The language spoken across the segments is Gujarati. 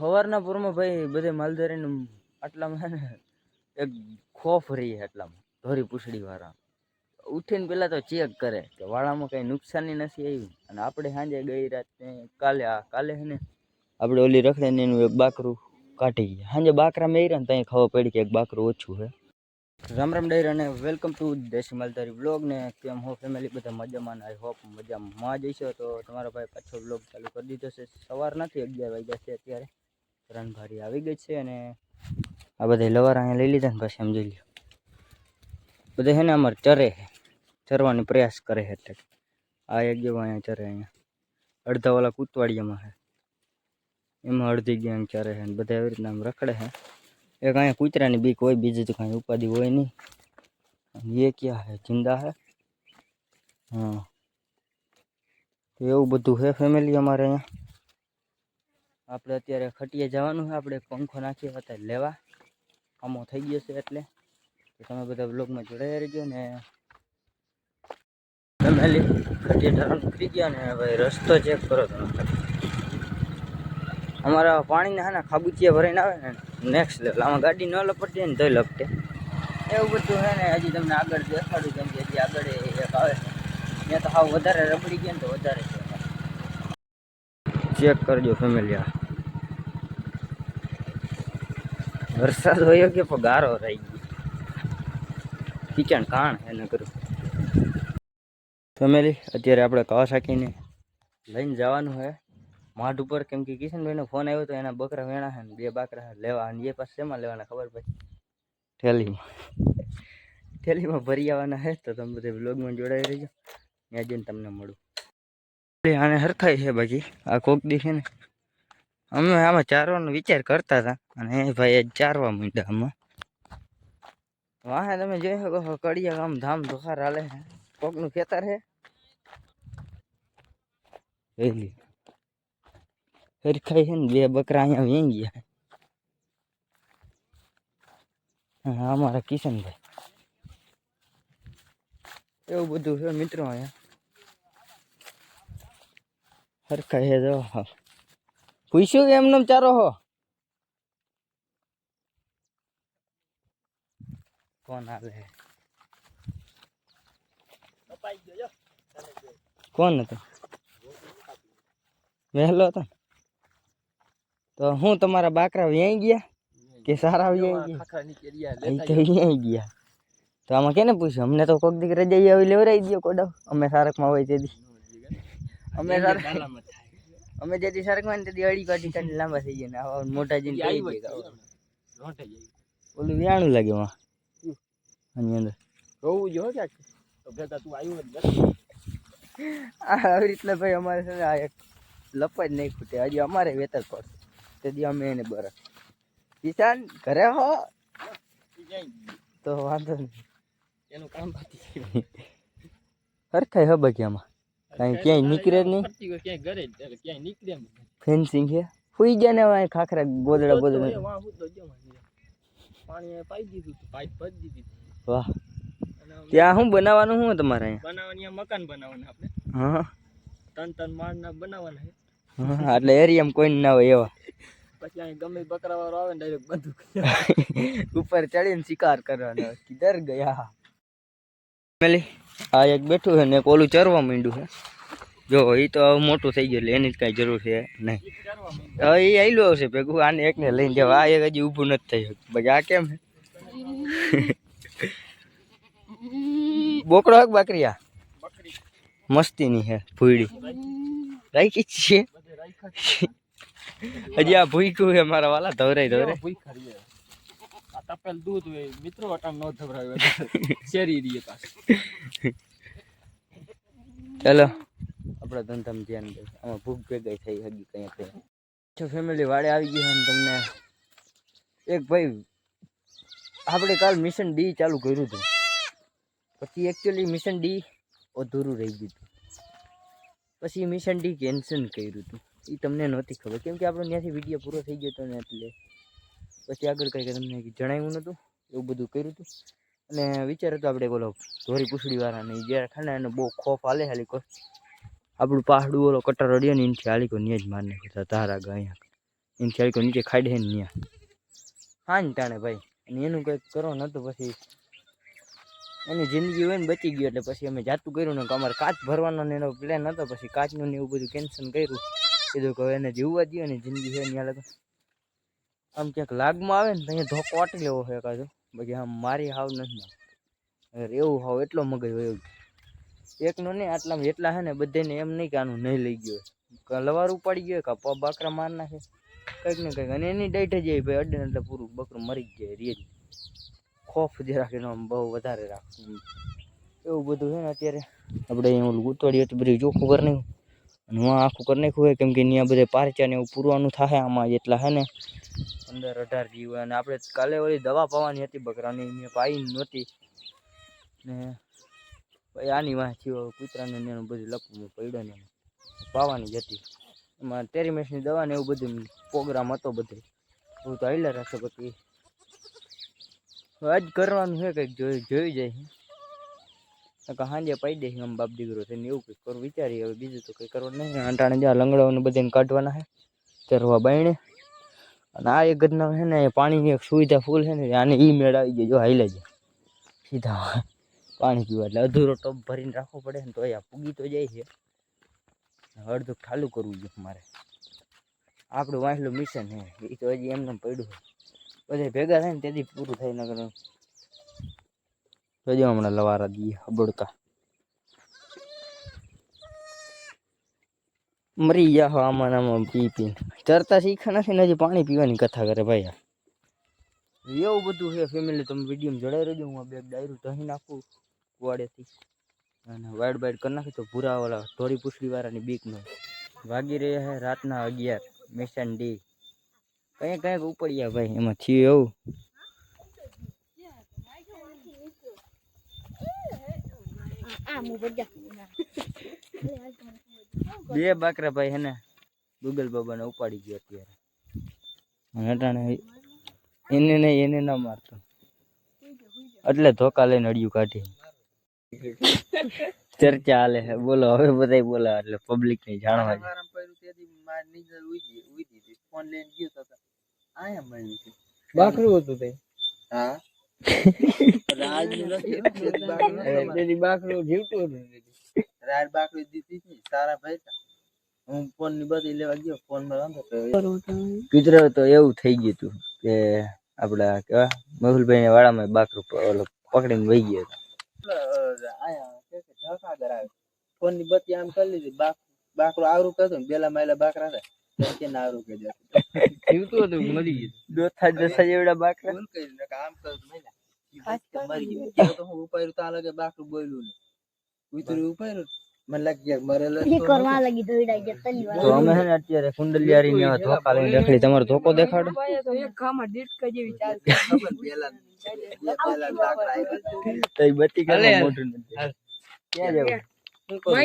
સવારના પૂરમાં ભાઈ બધે માલધારીને આટલામાં એક ખોફ રહી આટલામાં, ધોરી પૂછડી વાળા ઉઠીને પહેલાં તો ચેક કરે કે વાળામાં કંઈ નુકસાની નથી આવી. અને આપણે સાંજે ગઈ રાતે કાલે આ, કાલે છે ને આપણે ઓલી રખડીને એનું એક બાકરું કાઢી ગયા. સાંજે બાકરા મેર્યા ને ત્યાં ખબર પડી કે એક બાકરું ઓછું છે. રામ રામ ડાયર અને વેલકમ ટુ દેશી માલધારી બ્લોગ ને કેમ હો ફેમિલી બધા મજામાં આઈ હોપ મજામાં જઈશો તો તમારો ભાઈ પાછો બ્લોગ ચાલુ કરી દીધો છે. સવાર નથી અગિયાર વાગ્યા છે અત્યારે. રણભારી આવી ગઈ છે અને આ બધા લવાર અહીંયા લઈ લીધા ને પછી સમજી લ્યો બધા છે ને અમારે ચરે છે ચરવાનો પ્રયાસ કરે છે એટલે આ એક જેવો અહીંયા ચરે અહીંયા અડધા વાળા કૂતવાડિયામાં છે એમાં અડધી ગેંગ ચારે છે બધા એવી રીતના આમ રખડે છે એક અહીંયા કૂતરાની બીક હોય બીજી તો કાંઈ ઉપાધિ હોય નહીં એ ક્યાં હે જિંદા હે હા એવું બધું છે ફેમિલી અમારે અહીંયા આપણે અત્યારે ખટીએ જવાનું છે. આપણે પંખો નાખીએ હતા લેવા. કામો થઈ ગયો છે એટલે. તમે બધા બ્લોગમાં જોડાઈ રહેજો ને. ફેમિલી ખટીએ જવાનું થઈ ગયા ને ભાઈ રસ્તો ચેક કરો તમે. અમારા પાણીના છે ને, ખાબુચિયા ભરાઈને આવે ને નેક્સ્ટ લેવલ આમાં ગાડી ન લપટે ને, તોય લપટે. એવું બધું છે ને, હજી તમને આગળ દેખાડું કેમ કે હજી આગળ એક આવે છે. ત્યાં તો હાવ વધારે રબડી ગયા ને, તો વધારે ચેક કરજો ફેમિલી વરસાદ હોય કે પણ ગારો રહી ગયો. કિચન કાણ એને કરું ફેમિલી અત્યારે આપણે કાવાસાકીને લઈને જવાનું છે માઠ ઉપર કેમ કે કિશનભાઈનો ફોન આવ્યો તો એના બકરા વેણા છે બે બાકરા લેવા અને એ પાસે શેમાં લેવાના ખબર પછી થેલીમાં થેલીમાં ભરી આવવાના છે તો તમે બધે બ્લોગમાં જોડાઈ રહેજો. ત્યાં જઈને તમને મળું. આને હરખાઈ છે બાકી. આ કોક દી છે ને. અમે આમાં ચારવાનો વિચાર કરતા હતા અને એ ભાઈ આજ ચારવા માંડ્યા આમાં. વાહે તમે જોઈ શકો છો, કડિયા ગામ ધામ ધોખાર હાલે છે. કોકનું ખેતર છે. એલી. હરખાઈ છે ને બે બકરા અહીંયા વેંગ ગયા હા, અમારા કિશનભાઈ. એવું બધું છે મિત્રો અહીંયા. હરખાઈ છે જો. પૂછ્યું કે એમને ચારો હો? કોણ આવે કોણ હતો? વહેલો હતો. તો હું તમારા બાકરા વ્યાઈ ગયા કે સારા વ્યાઈ ગયા? ગયા. તો આમાં કેને પૂછ્યું? અમને તો કોક દીક રજાઈ આવી લેવરાઈ દો કોડો. અમે સારકમાં હોય તેથી અમે અમે જેથી સારકમાં ને તે અડી કાઢી કાઢી લાંબા થઈ ગયા ને આવા મોટા જઈને કહી ગયા ઓલું વ્યાણું લાગે માં આની અંદર. આ આવી રીતના ભાઈ અમારે છે આ એક લપ જ નહીં ખૂટે. હજી અમારે વેતર પડશે. દી અમે એને બરફ કિસાન ઘરે હો. તો વાંધો નહીં. એનું કામ પતી ગયું. હરખાઈ હે બગીયામાં કાંઈ ક્યાંય નીકળે જ નહીં પતી ગયું ક્યાંય ઘરે જ એટલે ક્યાંય નીકળે એમ નથી. ફેન્સિંગ છે ફૂઈ ગયા ને હવે ખાખરા ગોદડા તો બોદડા એ વાં હુતો જો માં. પાણી એ પાઈ દીધું હતું, પાઇપ ભરી દીધી હતી. વાહ અને આમ ત્યાં શું બનાવવાનું શું તમારે અહીંયા બનાવવાની આ મકાન બનાવવાના આપણે હા ત્રણ ત્રણ માળના બનાવવાના છે. હા એટલે એરિયામાં કોઈ ના હોય એવા પછી અહીં ગમે બકરા વાળો આવે ને ડાયરેક્ટ બંદૂક ઉપર ચડીને શિકાર કરવાનો કિધર ગયા ફેમિલી આ એક બેઠું છે ને ઓલું ચરવા માંડ્યું છે. જો એ તો મોટું થઈ ગયું એટલે એની જ કાંઈ જરૂર છે નહીં. હવે એ આવેલું આવશે ભેગું, આને એકને લઈને જવા આ એક હજી ઊભું નથી થઈ શકતું. આ કેમ બોકડો હક બાકરી આ બકરી મસ્તીની છે ભૂયડી રાખી છીએ. હજી આ ભૂખ્યું છે મારા વાલા ધવરાય કેવા ધવરાઈ ભૂખ્યા રહીએ. આ તપેલ દૂધ હોય મિત્રો અટાણ નો ધવરાવે શેરી દઈએ પાછું. ચાલો. આપણે ધંધામાં ધ્યાન દે. આમાં ભૂખ ભેગાઈ થઈ હજી કંઈ થઈ છો ફેમિલી વાડે આવી ગઈ છે ને તમને એક ભાઈ આપણે કાલ મિશન ડી ચાલુ કર્યું હતું. પછી એકચ્યુઅલી મિશન ડી અધૂરું રહી ગયું હતું. પછી મિશન ડી કેન્સલ કર્યું હતું. એ તમને નહોતી ખબર. કેમ કે આપણો ત્યાંથી વીડિયો પૂરો થઈ ગયો હતો ને એટલે પછી આગળ કંઈ તમને જણાવ્યું નહોતું એવું બધું કર્યું હતું અને વિચાર હતો આપણે બોલો, ધોરી પૂછડી વાળા નહીં જ્યારે ખાને બહુ ખોફ હાલે હાલી કોઈ આપણું પહાડું ઓલો કટર અડ્યો ને એનથી હાલી કોઈ જ મારને નાખ્યો તારા ગયા હાલ કોઈ નીચે ખાડે ને ત્યાં હા ને ટાણે ભાઈ, અને એનું કંઈક કરો નહોતું પછી એની જિંદગી હોય ને બચી ગયું, એટલે પછી અમે જાતું કર્યું ને અમારે કાચ ભરવાનો ને એનો પ્લાન હતો પછી કાચનું ને એવું બધું કેન્સલ કર્યું. કીધું કે હવે એને જીવવા દઈએ ને જિંદગી હોય ત્યાં લગન. આમ ક્યાંક લાગમાં આવે ને તો અહીંયા ધોકો વાટી લેવો હોય કાજો બાકી આમ મારી હાવ નથી એવું હાવ એટલો મગજ હોય એવું. એકનો નહીં આટલા એટલા હે ને બધાને એમ નહીં કે આનું નહીં લઈ ગયો લવાર ઉપાડી ગયો કા બાકરા માર નાખે. કંઈક ને કંઈક. અને એની ડાઈટ જ એવી ભાઈ અડે એટલે પૂરું. બકરું મરી જ જાય રીએ ખોફ જે રાખીને આમ બહુ વધારે રાખવું એવું બધું છે ને અત્યારે. આપણે અહીં ઓલું ઉતવાડી હતી બધી ચોખ્ખું કરી નાખ્યું અને હું આખું કરી નાખ્યું હોય કેમ કે ત્યાં બધે પારચા ને એવું પૂરવાનું થાય આમાં એટલા હે ને. અંદર અઢાર જીવ અને આપણે કાલે ઓલી દવા પાવાની હતી બકરાની મેં પાઈ નહોતી. ને પછી આની વાંહ થયો કૂતરાને એનું બધું લપવું પડ્યો ને પાવાની જ હતી. એમાં ટેરીમેસની દવા ને એવું બધું પ્રોગ્રામ હતો બધે. હું તો હાલ્યા રાખે પછી. આજ કરવાનું છે કંઈક, જોઈ જોઈ જાય. નકર સાંજે પાઈ દે આમ બાપ દીકરો થઈને એવું કંઈક કરવું વિચારીએ હવે બીજું તો કંઈ કરવાનું નહીં. આંટાણે જ્યાં લંગડાઓને બધાને કાઢવાના છે ચરવા બાયણે. અને આ એક ઘરના છે ને એ પાણીની એક સુવિધા ફૂલ છે ને, આને ઈ મેળ આવી જાય જો હાઈલે જાય સીધા પાણી પીવા. એટલે અધૂરો ટબ ભરીને રાખવો પડે ને તો અહીંયા પૂગી તો જાય છે. અડધું ખાલું કરવું જોઈએ મારે. આપણું વાંચલું મિશન છે. એ તો હજી એમને પડ્યું છે. બધા ભેગા થાય ને તેથી પૂરું થાય નગર તો જો હમણાં લવારા દઈએ હબડકા મરી ગયા હો આમાં ને આમાં પી પી તરતા શીખા નથી ને હજી પાણી પીવાની કથા કરે ભાઈ આ. એવું બધું છે ફેમિલી તમે વીડિયો જોડાઈ રહેજો હું આ બે ડાયરું દહીં નાખું કુવાડેથી અને વાઇડ બાઇડ કરી નાખી તો પૂરા ઓલા ઢોરી પૂછડી વાળાની બીક નો વાગી રહ્યા છે રાતના અગિયાર મિશન ડી કંઈક કંઈક ઉપડ્યા ભાઈ, એમાં થયું એવું? બે બાકરા ભાઈ હેને ગુગલ બાબાને ઉપાડી ગયો અત્યારે. અટાણે એને નહીં એને ના મારતો. એટલે ધોકા લઈને અડિયું કાઢી. ચર્ચા હાલે છે. બોલો હવે બધાય બોલા એટલે પબ્લિક ને જાણવા જાય. બાકરું હતું તે? હા. તેથી ને જીવતું તેથી. રાડ બાકડી સારા ભાઈ હું ફોનની બધી લેવા ગયો ફોનમાં વાંધો તો તો એવું થઈ ગયું હતું કે આપડા કેવા મહુલભાઈ ના બાકરું ઓલો પકડીને વહી ગયો હતો. ફોનની બત્તી આમ કરી લીધી બાક બાકરો આવરું કરતો ને બેલા માયલા બાકરા હતા તો કે ના આવરું કરી જીવતું હતું મરી ગયું. દોથા દસા જેવડા બાકરા. આમ કર મહિલા ઈ બચકા મરી ગયું ત્યારે તો હું ઉપાડ્યું તા લગે બાકરું બોલ્યું ને. ઉતરી ઉપાડ્યું મને લાગી ગયા મરેલો જ તો નહોતો. તો અમે અત્યારે કુંડલિયારી ને એવા ધોકા લઈને રખડી તમારો ધોકો દેખાડો? બત્તી કરે હાલે. નથી. ક્યાં જવું? શું કરું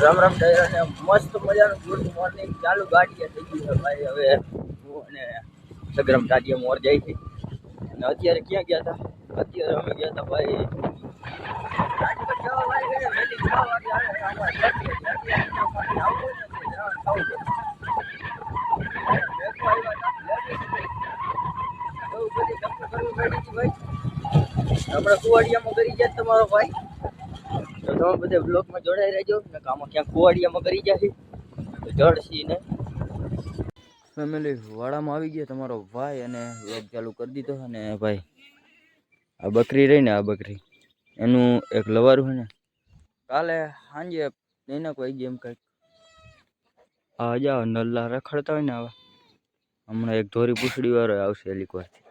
રામ રામ ડાયરા ને મસ્ત મજાનું ગુડ મોર્નિંગ. ચાલુ ગાડીએ થઈ ગયું છે ભાઈ. હવે અને સગરમ દાદીએ મોર જાય છે. અને અત્યારે ક્યાં ગયા હતા? અત્યારે અમે ગયા હતા ભાઈ. હમણાં કુવાડિયામાં કરી ગયા તમારો ભાઈ? તો તમે બધા બ્લોગમાં જોડાઈ રહેજો. ને આમાં ક્યાંક કુવાડિયામાં કરી જાય તો જડશી ને. ફેમિલી વાડામાં આવી ગયા તમારો ભાઈ અને વ્લોગ ચાલુ કરી દીધો અને ભાઈ, આ બકરી રહી ને આ બકરી. એનું એક લવારું છે ને. કાલે સાંજે નહીં કોઈ ગેમ કંઈક. આ જાઓ નલ્લા રખડતા હોય ને આવા. હમણાં એક ધોરી પૂછડી વાળો આવશે એલીક વારથી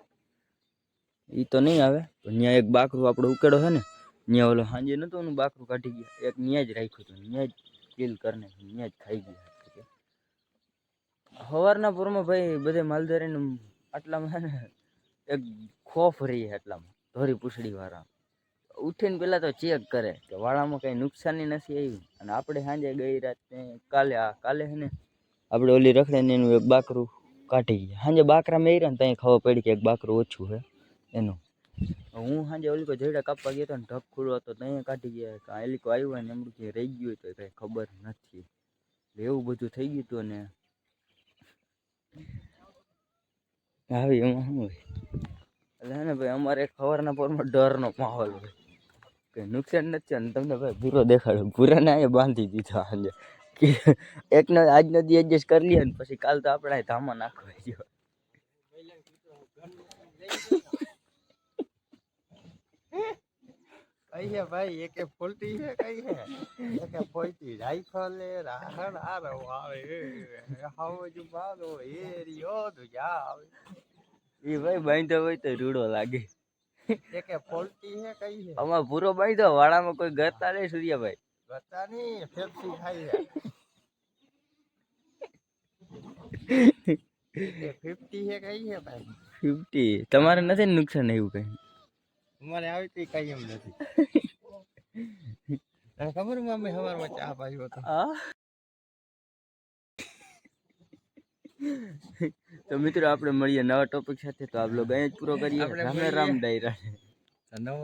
એ તો નહીં આવે, પણ ત્યાં એક બાકરું આપણો ઉકેડો છે ને. ત્યાં ઓલો સાંજે નતું એનું બાકરું કાઢી ગયા. એક ત્યાં જ રાખ્યું હતું ત્યાં જ કિલ કરીને જ ખાઈ ગયા. સવારના પૂરમાં ભાઈ બધે માલધારીને આટલામાં એક ખોફ રહી છે એટલામાં ધોરી પૂછડી વાળા ઉઠીને પેલા તો ચેક કરે કે વાળામાં કઈ નુકસાની નથી આવી, અને આપણે સાંજે ગઈ રાતે કાલે, આ કાલે છે ને, આપણે ઓલી રખડે એનું એક બાકરું કાઢી ગયા. સાંજે બાકરા મેર્યા ને ત્યાં ખબર પડી કે એક બાકરું ઓછું છે, એનું. હું સાંજે ઓલી કોઈ જઈડા કાપવા ગયો હતો ને ઢગ ખુલ્લો હતો ત્યાં કાઢી ગયા. કાં એલી કોઈ આવ્યું ને એમનું કે રહી ગયું તો કઈ ખબર નથી. એવું બધું થઈ ગયું હતું ને આવી એમાં શું હોય? એટલે ને ભાઈ, અમારે ખવારના પોરમાં ડરનો માહોલ હોય. કંઈ નુકસાન નથી અને તમને ભાઈ ભૂરો દેખાડ્યો. ભૂરાને એ બાંધી દીધો સાંજે. કે એકનો આજનો દી એડજસ્ટ કરી લઈએ ને પછી કાલ તો આપણે ધામા નાખવા ગયો. કઈ હે ભાઈ એકે ફોલતી છે કઈ હે એકે ફોલતી રાઈફલ એ રાહણ આરો આવે હાવ જો બાદો એ રિયો તો જા આવે એ ભાઈ બાંધ્યો હોય તો રૂડો લાગે એકે ફોલતી હે કઈ હે આમાં ભૂરો બાંધ્યો વાળામાં કોઈ ગરતા નહીં સૂર્યાભાઈ બતાની ફેફસી ખાઈ હે ફિફ્ટી હે કઈ હે ભાઈ ફિફ્ટી તમારે નથી ને નુકસાન એવું કંઈ અમારે આવી તો કઈ એમ નથી. તને ખબર મમ્મી સવારમાં ચા પાયો હતો? તો મિત્રો આપણે મળીએ નવા ટોપિક સાથે. તો આ બ્લોગ અહીંયા જ પૂરો કરીએ. રામે રામ ડાયરા. નવો